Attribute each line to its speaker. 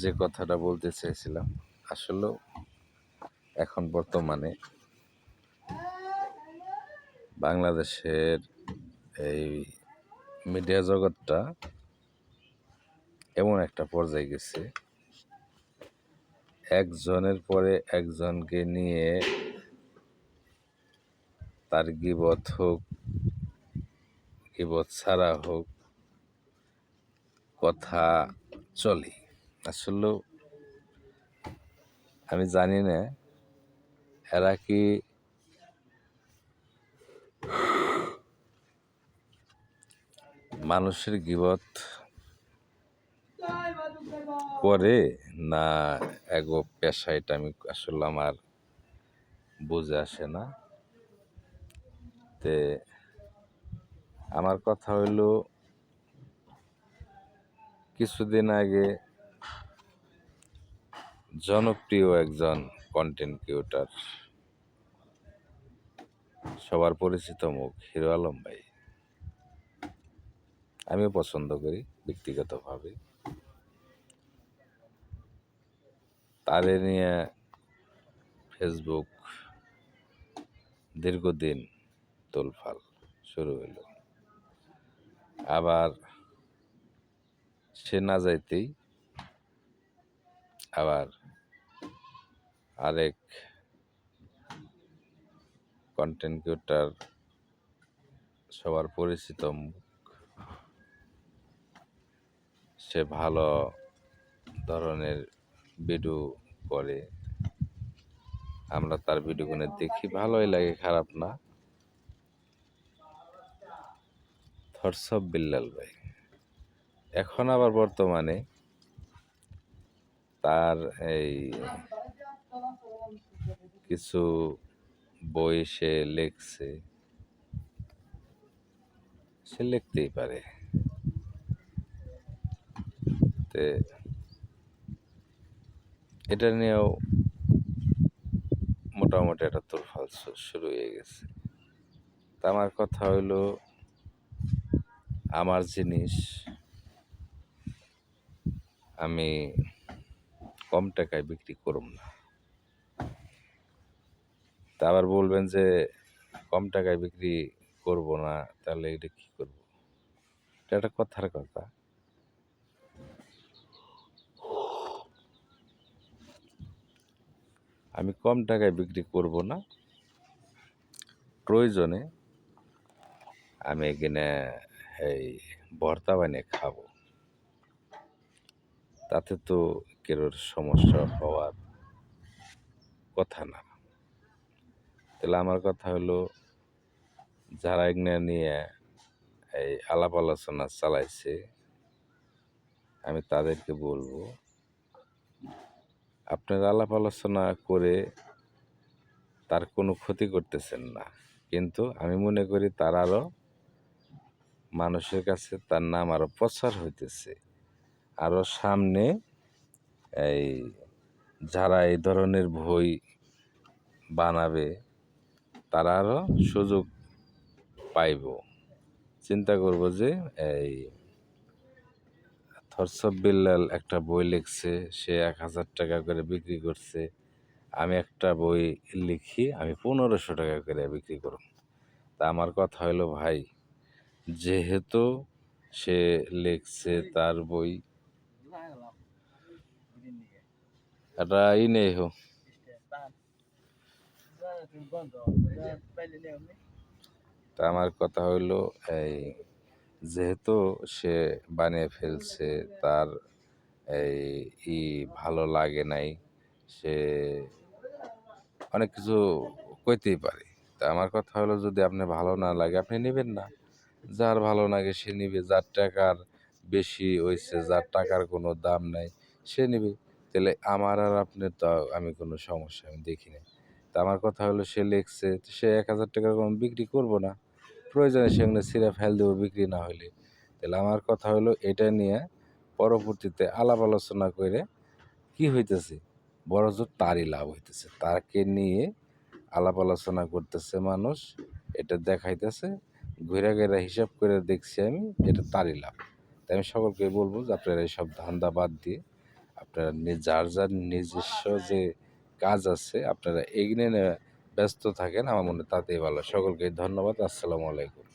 Speaker 1: যে কথাটা বলতে চেয়েছিলাম আসলেও এখন বর্তমানে বাংলাদেশের এই মিডিয়া জগৎটা এমন একটা পর্যায়ে গেছে, একজনের পরে একজনকে নিয়ে তার গিবত হোক, গিবত ছাড়া হোক, কথা চলে আসলেও আমি জানি না এরা কি মানুষের গিবত করে না এগো পেশা এটা আমি আসলে আমার বুঝে আসে না। তে আমার কথা হইল, কিছুদিন আগে জনপ্রিয় একজন কন্টেন্ট ক্রিয়েটার সবার পরিচিত মুখ, হিরো আলম ভাই। আমিও পছন্দ করি, ব্যক্তিগতভাবে। তারে নিয়ে ফেসবুক দীর্ঘদিন তোলফাল শুরু হইল। আবার সে না যাইতেই আবার আরেক কন্টেন্ট ক্রিয়েটার সবার পরিচিত সে ভালো ধরনের ভিডিও করে। আমরা তার ভিডিওগুলো দেখি, ভালোই লাগে, খারাপ না। থরসব বিল্লাল ভাই। এখন আবার বর্তমানে তার এই কিছু বই সে লেখছে। সে লিখতেই পারে। এটা নিয়েও মোটামুটি একটা তোলফাল শুরু হয়ে গেছে। তা আমার কথা হইল, আমার জিনিস আমি কম টাকায় বিক্রি করব না। তা আবার বলবেন যে, কম টাকায় বিক্রি করব না, তাহলে এটা কি করব? এটা একটা কথার কথা। আমি কম টাকায় বিক্রি করব না। প্রয়োজনে আমি এখানে, এই ভর্তা বানিয়ে খাব। তাতে তো কেরোর সমস্যা হওয়ার কথা না। তাহলে আমার কথা হলো, যারা এগুলো নিয়ে এই আলাপ আলোচনা চালাইছে, আমি তাদেরকে বলব, আপনার আলাপ আলোচনা করে তার কোনো ক্ষতি করতেছেন না। কিন্তু আমি মনে করি তার আরও মানুষের কাছে তার নাম আরও প্রচার হইতেছে। আরও সামনে এই যারা এই ধরনের বই বানাবে তারা আরও সুযোগ পাইব। চিন্তা করব যে এই থরসব বিল্লাল একটা বই লিখছে, সে এক হাজার টাকা করে বিক্রি করছে। আমি একটা বই লিখি, আমি পনেরোশো টাকা করে বিক্রি করব। তা আমার কথা হলো ভাই, যেহেতু সে লিখছে তার বই, এটা ই নেই হো তা আমার কথা হইল, এই যেহেতু সে বানিয়ে ফেলছে, তার এই ই ভালো লাগে নাই, সে অনেক কিছু কইতেই পারে। তা আমার কথা হলো যদি আপনি ভালো না লাগে, আপনি নেবেন না। যার ভালো লাগে সে নিবে, যার টাকার বেশি হয়েছে যার টাকার কোনো দাম নাই, সে নিবে। তাহলে আমার আর আপনার তো আমি কোনো সমস্যা আমি দেখি না তা আমার কথা হলো সে লিখছে সে এক হাজার টাকার কোনো বিক্রি করব না। প্রয়োজনে সেগুলো সিরা ফেল দেবো বিক্রি না হলে তাহলে আমার কথা হলো এটা নিয়ে পরবর্তীতে আলাপ আলোচনা করে কি হইতেছে, বড় জোর তারই লাভ হইতেছে। তাকে নিয়ে আলাপ আলোচনা করতেছে মানুষ, এটা দেখাইতেছে, ঘুরে ঘেরা হিসাব করে দেখছি আমি, এটা তারই লাভ। তাই আমি সকলকে বলব যে আপনারা এইসব ধান্দা বাদ দিয়ে আপনারা যার যার নিজস্ব যে কাজ আছে আপনারা এগিয়ে ব্যস্ত থাকেন আমার মনে তাতেই ভালো। সকলকে ধন্যবাদ আসসালামু আলাইকুম।